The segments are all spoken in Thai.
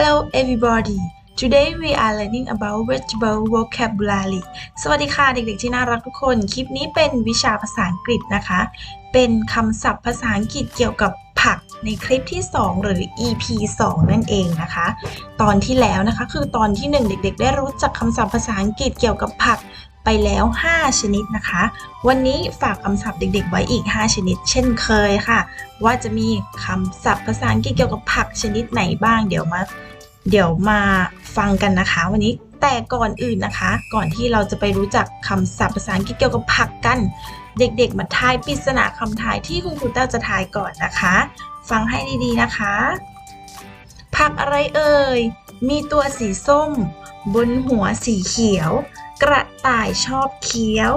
Hello everybody Today we are learning about vegetable vocabulary สวัสดีค่ะเด็กๆที่น่ารักทุกคน คลิปนี้เป็นวิชาภาษาอังกฤษนะคะ เป็นคำศัพท์ภาษาอังกฤษเกี่ยวกับผักในคลิปที่ 2 หรือ EP 2 นั่นเองนะคะ ตอนที่แล้วนะคะคือตอนที่ 1 เด็ก ๆ ได้รู้จักคำศัพท์ภาษาอังกฤษเกี่ยวกับผัก ไปแล้ว 5 ชนิดนะคะ วันนี้ฝากคำศัพท์เด็กๆ ไว้อีก 5 ชนิด เช่นเคยค่ะ ว่าจะมีคำศัพท์ภาษาอังกฤษเกี่ยวกับผักชนิดไหนบ้าง เดี๋ยวมาเดี๋ยวมาฟังกันนะคะ วันนี้แต่ก่อนอื่นนะคะ ก่อนที่เราจะไปรู้จักคำศัพท์ภาษาอังกฤษเกี่ยวกับผักกัน เด็กๆ มาทายปริศนาคำทายที่คุณครูเต้าจะทายก่อนนะคะ ฟังให้ดีๆนะคะ ผักอะไรเอ่ยมีตัวสีส้ม บนหัวสีเขียว กระต่ายชอบเคี้ยว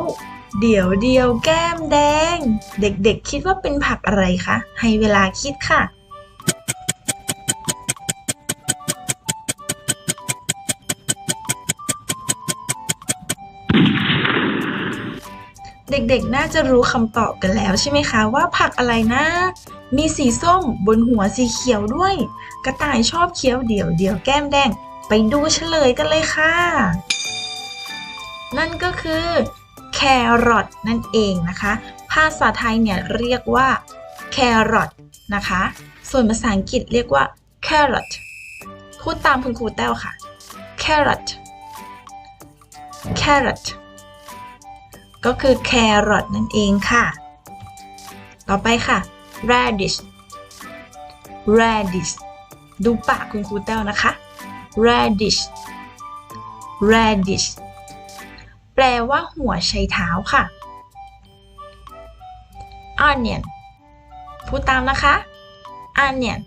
เดี๋ยวเดียวแก้มแดง เด็กๆคิดว่าเป็นผักอะไรคะ ให้เวลาคิดค่ะเด็กๆ น่าจะรู้คำตอบกันแล้วใช่ไหมคะ ว่าผักอะไรนะ มีสีส้มบนหัวสีเขียวด้วย กระต่ายชอบเคี้ยวเดี่ยวเดี่ยวแก้มแดง ไปดูเฉลยกันเลยค่ะ นั่นก็คือแครอทนั่นเองนะคะ ภาษาไทยเนี่ยเรียกว่าแครอทนะคะ ส่วนภาษาอังกฤษเรียกว่า carrot พูดตามคุณครูแต้วค่ะ carrot carrot ก็คือแครอทนั่นเองค่ะ ต่อไปค่ะ radish radish ดูปากคุณครูแต้วนะคะ radish radish ลว่าหัวไชเท้าค่ะ onion พูดตามนะคะ onion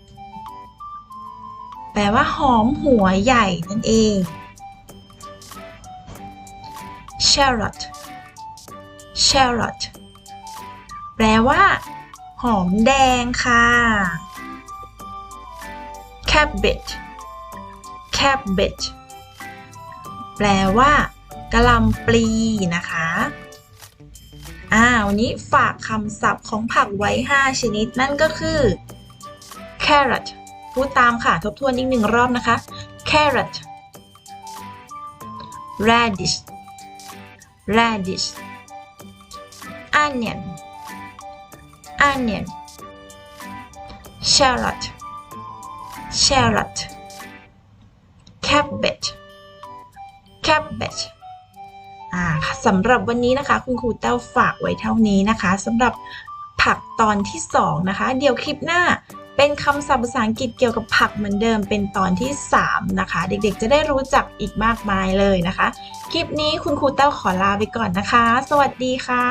แปลว่าหอมหัวใหญ่นั่นเอง shallot shallot แปลว่า หอมแดงค่ะ cabbage cabbage แปลว่า กะหล่ำปลีนะคะอ่าวันนี้ฝากคำศัพท์ของผักไว้ 5 ชนิด นั่นก็คือ carrot พูดตามค่ะ ทบทวนอีกหนึ่งรอบนะคะ carrot radish radish onion onion shallot shallot cabbage cabbage สำหรับวันนี้นะคะคุณครูแต้วฝากไว้เท่านี้นะคะสำหรับผักตอนที่ 2 นะคะ เดี๋ยวคลิปหน้าเป็นคำศัพท์ภาษาอังกฤษเกี่ยวกับผักเหมือนเดิมเป็นตอนที่ 3 นะคะ เด็กๆ จะได้รู้จักอีกมากมายเลยนะคะ คลิปนี้คุณครูแต้วขอลาไปก่อนนะคะ สวัสดีค่ะ